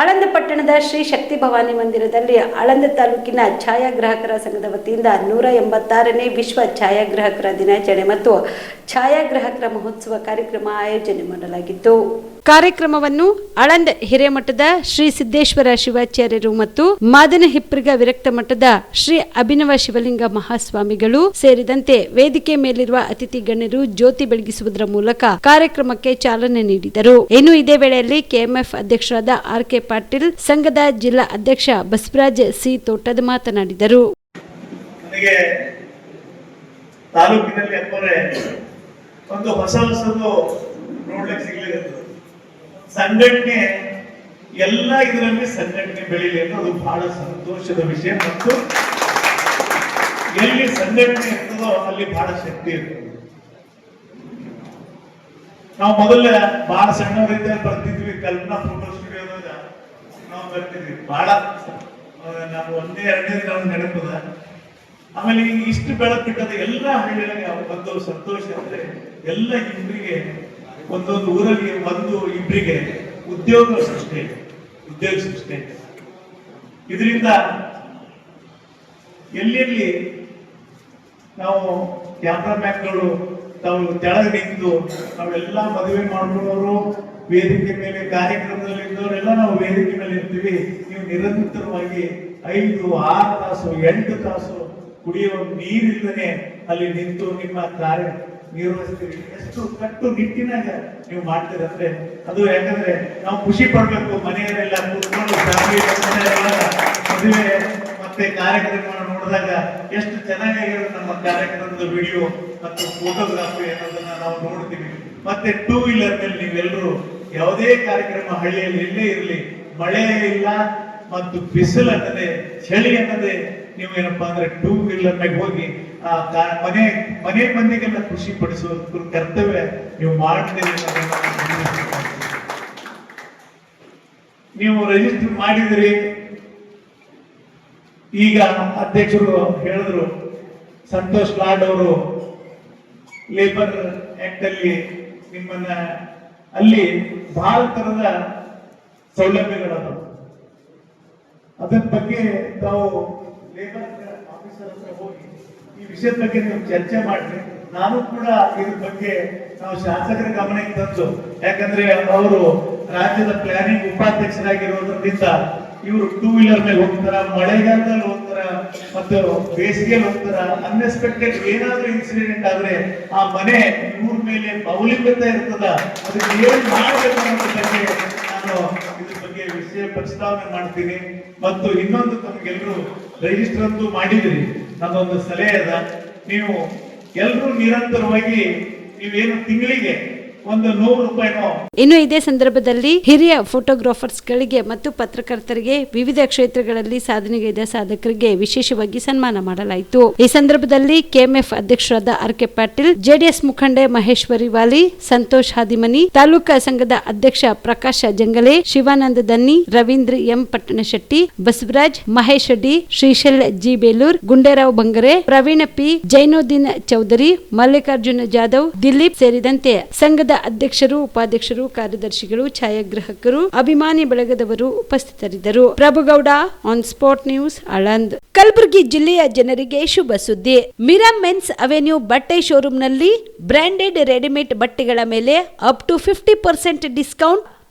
ಆಳಂದ ಪಟ್ಟಣದ ಶ್ರೀ ಶಕ್ತಿ ಭವಾನಿ ಮಂದಿರದಲ್ಲಿ ಆಳಂದ ತಾಲೂಕಿನ ಛಾಯಾಗ್ರಾಹಕರ ಸಂಘದ ವತಿಯಿಂದ ನೂರ ಎಂಬತ್ತಾರನೇ ವಿಶ್ವ ಛಾಯಾಗ್ರಾಹಕರ ದಿನಾಚರಣೆ ಮತ್ತು ಛಾಯಾಗ್ರಾಹಕರ ಮಹೋತ್ಸವ ಕಾರ್ಯಕ್ರಮ ಆಯೋಜನೆ ಮಾಡಲಾಗಿತ್ತು. ಕಾರ್ಯಕ್ರಮವನ್ನು ಅಳಂದ ಹಿರೇಮಠದ ಶ್ರೀ ಸಿದ್ದೇಶ್ವರ ಶಿವಾಚಾರ್ಯರು ಮತ್ತು ಮಾದನ ಹಿಪ್ರಿಗ ವಿರಕ್ತ ಮಠದ ಶ್ರೀ ಅಭಿನವ ಶಿವಲಿಂಗ ಮಹಾಸ್ವಾಮಿಗಳು ಸೇರಿದಂತೆ ವೇದಿಕೆ ಮೇಲಿರುವ ಅತಿಥಿ ಗಣ್ಯರು ಜ್ಯೋತಿ ಬೆಳಗಿಸುವುದರ ಮೂಲಕ ಕಾರ್ಯಕ್ರಮಕ್ಕೆ ಚಾಲನೆ ನೀಡಿದರು. ಇನ್ನು ಇದೇ ವೇಳೆಯಲ್ಲಿ ಕೆಎಂಎಫ್ ಅಧ್ಯಕ್ಷರಾದ ಆರ್ ಕೆ ಪಾಟೀಲ್, ಸಂಘದ ಜಿಲ್ಲಾ ಅಧ್ಯಕ್ಷ ಬಸವರಾಜ್ ಸಿ ತೋಟದ ಮಾತನಾಡಿದರು. ತಾಲೂಕಿನಲ್ಲಿ ಅಂದರೆ ಒಂದು ಹೊಸ ಹೊಸದು ನೋಡ್ಲಿಕ್ಕೆ ಸಿಗ್ಲಿಕ್ಕೆ ಸಂಘಟನೆ ಎಲ್ಲ ಇದರಲ್ಲಿ ಸಂಘಟನೆ ಬೆಳೀಲಿ ಅದು ಬಹಳ ಸಂತೋಷದ ವಿಷಯ. ಮತ್ತು ಎಲ್ಲಿ ಸಂಘಟನೆ ಇರ್ತದೋ ಅಲ್ಲಿ ಬಹಳ ಶಕ್ತಿ ಇರ್ತದೆ. ನಾವು ಮೊದಲೇ ಬಹಳ ಸಣ್ಣವರಿಂದ ಬರ್ತಿದ್ವಿ, ಕಲ್ಪನಾ ಫೋಟೋ ಸ್ಟುಡಿಯೋದಾಗ. ನಾವು ಬರ್ತಿದ್ವಿ. ಬಹಳ ನಾವು ಒಂದೇ, ಎರಡನೇ ದಿನ ನೆನಪದ. ಆಮೇಲೆ ಈಗ ಇಷ್ಟು ಬೆಳಕಿಟ್ಟದ ಎಲ್ಲ ಹಳ್ಳಿಗಳಿಗೆ ಒಂದು ಸಂತೋಷ ಅಂದ್ರೆ ಎಲ್ಲ ಇಬ್ಬರಿಗೆ, ಒಂದೊಂದು ಊರಲ್ಲಿ ಒಂದು ಇಬ್ಬರಿಗೆ ಉದ್ಯೋಗ ಸೃಷ್ಟಿ ಉದ್ಯೋಗ ಸೃಷ್ಟಿ. ಇದರಿಂದ ಎಲ್ಲೆಲ್ಲಿ ನಾವು ಕ್ಯಾಮ್ರಾಮ್ಯಾನ್ಗಳು ತಾವು ತೆಳಗೆ ನಿಂತು ನಾವೆಲ್ಲ ಮದುವೆ ಮಾಡ್ಕೊಳ್ಳೋರು, ವೇದಿಕೆ ಮೇಲೆ ಕಾರ್ಯಕ್ರಮದಲ್ಲಿ ಇದ್ದವರೆಲ್ಲ ನಾವು ವೇದಿಕೆ ಮೇಲೆ ಇರ್ತೀವಿ. ನೀವು ನಿರಂತರವಾಗಿ ಐದು, ಆರು ತಾಸು, ಎಂಟು ತಾಸು ಕುಡಿಯುವ ನೀರಿಲ್ಲದೆ ಅಲ್ಲಿ ನಿಂತು ನಿಮ್ಮ ಕಾರ್ಯ ನಿರ್ವಹಿಸ್ತೀವಿ ಎಷ್ಟು ಕಟ್ಟು ನಿಟ್ಟಿನಾಗ ನೀವು ಮಾಡ್ತೀರಂದ್ರೆ ಅದು ಯಾಕಂದ್ರೆ ನಾವು ಖುಷಿ ಪಡ್ಬೇಕು. ಮನೆಯವರೆಲ್ಲ ಕೂತ್ಕೊಂಡು ಮದುವೆ ಮತ್ತೆ ಕಾರ್ಯಕ್ರಮ ನೋಡಿದಾಗ ಎಷ್ಟು ಚೆನ್ನಾಗಿರೋ ನಮ್ಮ ಕಾರ್ಯಕ್ರಮದ ವಿಡಿಯೋ ಮತ್ತು ಫೋಟೋಗ್ರಾಫಿ ಅನ್ನೋದನ್ನ ನಾವು ನೋಡ್ತೀವಿ. ಮತ್ತೆ ಟೂ ವೀಲರ್ನಲ್ಲಿ ನೀವೆಲ್ಲರೂ ಯಾವುದೇ ಕಾರ್ಯಕ್ರಮ ಹಳ್ಳಿಯಲ್ಲಿ ಎಲ್ಲೇ ಇರಲಿ, ಮಳೆ ಇಲ್ಲ ಮತ್ತು ಬಿಸಿಲು ಅನ್ನದೆ, ಚಳಿ ಅನ್ನದೆ ನೀವು ಅಂದ್ರೆ ಟೂ ವೀಲರ್ ನಾಗ ಹೋಗಿ ಆ ಮನೆ ಮನೆ ಮಂದಿಗೆಲ್ಲ ಖುಷಿ ಪಡಿಸುವ ಕರ್ತವ್ಯ ನೀವು ಮಾಡ್ತೀರಿ ನೀವು ರಿಜಿಸ್ಟರ್ ಮಾಡಿದ್ರಿ ಈಗ ಅಧ್ಯಕ್ಷರು ಹೇಳಿದ್ರು, ಸಂತೋಷ್ ಲಾಡ್ ಅವರು ಲೇಬರ್ ಆಕ್ಟ್ ಅಲ್ಲಿ ನಿಮ್ಮನ್ನ, ಅಲ್ಲಿ ಬಹಳ ತರದ ಸೌಲಭ್ಯಗಳದಾವ. ಅದರ ಬಗ್ಗೆ ತಾವು ಲೇಬರ್ ಆಫೀಸರ್ ಹತ್ರ ಹೋಗಿ ಈ ವಿಷಯದ ಬಗ್ಗೆ ನೀವು ಚರ್ಚೆ ಮಾಡ್ರಿ. ನಾನು ಕೂಡ ಇದ್ರ ಬಗ್ಗೆ ನಾವು ಶಾಸಕರ ಗಮನಕ್ಕೆ ತಂದು ಯಾಕಂದ್ರೆ ಅವರು ರಾಜ್ಯದ ಪ್ಲಾನಿಂಗ್ ಉಪಾಧ್ಯಕ್ಷರಾಗಿರೋದ್ರಿಂದ ಇವರು ಟೂ ವೀಲರ್ ಮೇಲೆ ಹೋಗ್ತಾರ, ಮಳೆಗಾಲದಲ್ಲಿ ಹೋಗ್ತಾರ, ಮತ್ತು ಬೇಸಿಗೆಯಲ್ಲಿ ಹೋಗ್ತಾರ ಅನ್ಎಕ್ಸ್ಪೆಕ್ಟೆಡ್ ಏನಾದ್ರೂ ಇನ್ಸಿಡೆಂಟ್ ಆದ್ರೆ ಆ ಮನೆ ಊರ್ ಮೇಲೆ ಅವಲಂಬಿತ ಇರ್ತದ. ಅದಕ್ಕೆ ಏನ್ ಮಾಡಬೇಕು ಅನ್ನೋದ್ರ ನಾನು ಇದ್ರ ಬಗ್ಗೆ ವಿಷಯ ಪ್ರಸ್ತಾವನೆ ಮಾಡ್ತೀನಿ. ಮತ್ತು ಇನ್ನೊಂದು ತಮಗೆಲ್ಲರೂ ರಿಜಿಸ್ಟರ್ ಅಂತೂ ಮಾಡಿದ್ರಿ. ನನ್ನೊಂದು ಸಲಹೆ ಅದ. ನೀವು ಎಲ್ರು ನಿರಂತರವಾಗಿ ನೀವೇನು ತಿಂಗಳಿಗೆ ಇನ್ನು ಇದೇ ಸಂದರ್ಭದಲ್ಲಿ ಹಿರಿಯ ಫೋಟೋಗ್ರಾಫರ್ಸ್ಗಳಿಗೆ ಮತ್ತು ಪತ್ರಕರ್ತರಿಗೆ ವಿವಿಧ ಕ್ಷೇತ್ರಗಳಲ್ಲಿ ಸಾಧನೆಗೈದ ಸಾಧಕರಿಗೆ ವಿಶೇಷವಾಗಿ ಸನ್ಮಾನ ಮಾಡಲಾಯಿತು. ಈ ಸಂದರ್ಭದಲ್ಲಿ ಕೆಎಂಎಫ್ ಅಧ್ಯಕ್ಷರಾದ ಆರ್ ಕೆ ಪಾಟೀಲ್, ಜೆಡಿಎಸ್ ಮುಖಂಡೆ ಮಹೇಶ್ವರಿ ವಾಲಿ, ಸಂತೋಷ್ ಹಾದಿಮನಿ, ತಾಲೂಕಾ ಸಂಘದ ಅಧ್ಯಕ್ಷ Prakash Jangale, Shivananda Danni, Ravindra M. Pattanashetti, Basavaraj, Mahesh Sheddi Srishail G. Belur, Gunderao Bangare, Praveen P. Jainuddin Chaudhary, Mallikarjuna Jadhav, Dilip ಸೇರಿದಂತೆ ಸಂಘದ ಅಧ್ಯಕ್ಷರು, ಉಪಾಧ್ಯಕ್ಷರು, ಕಾರ್ಯದರ್ಶಿಗಳು, ಛಾಯಾಗ್ರಾಹಕರು, ಅಭಿಮಾನಿ ಬಳಗದವರು ಉಪಸ್ಥಿತರಿದ್ದರು. Prabhugouda on spot news Aland Kalaburagi ಜಿಲ್ಲೆಯ ಜನರಿಗೆ ಶುಭ ಸುದ್ದಿ. ಮಿರಾ ಮೆನ್ಸ್ ಅವೆನ್ಯೂ ಬಟ್ಟೆ ಶೋರೂಮ್ನಲ್ಲಿ ಬ್ರಾಂಡೆಡ್ ರೆಡಿಮೇಡ್ ಬಟ್ಟೆಗಳ ಮೇಲೆ up to fifty percent discount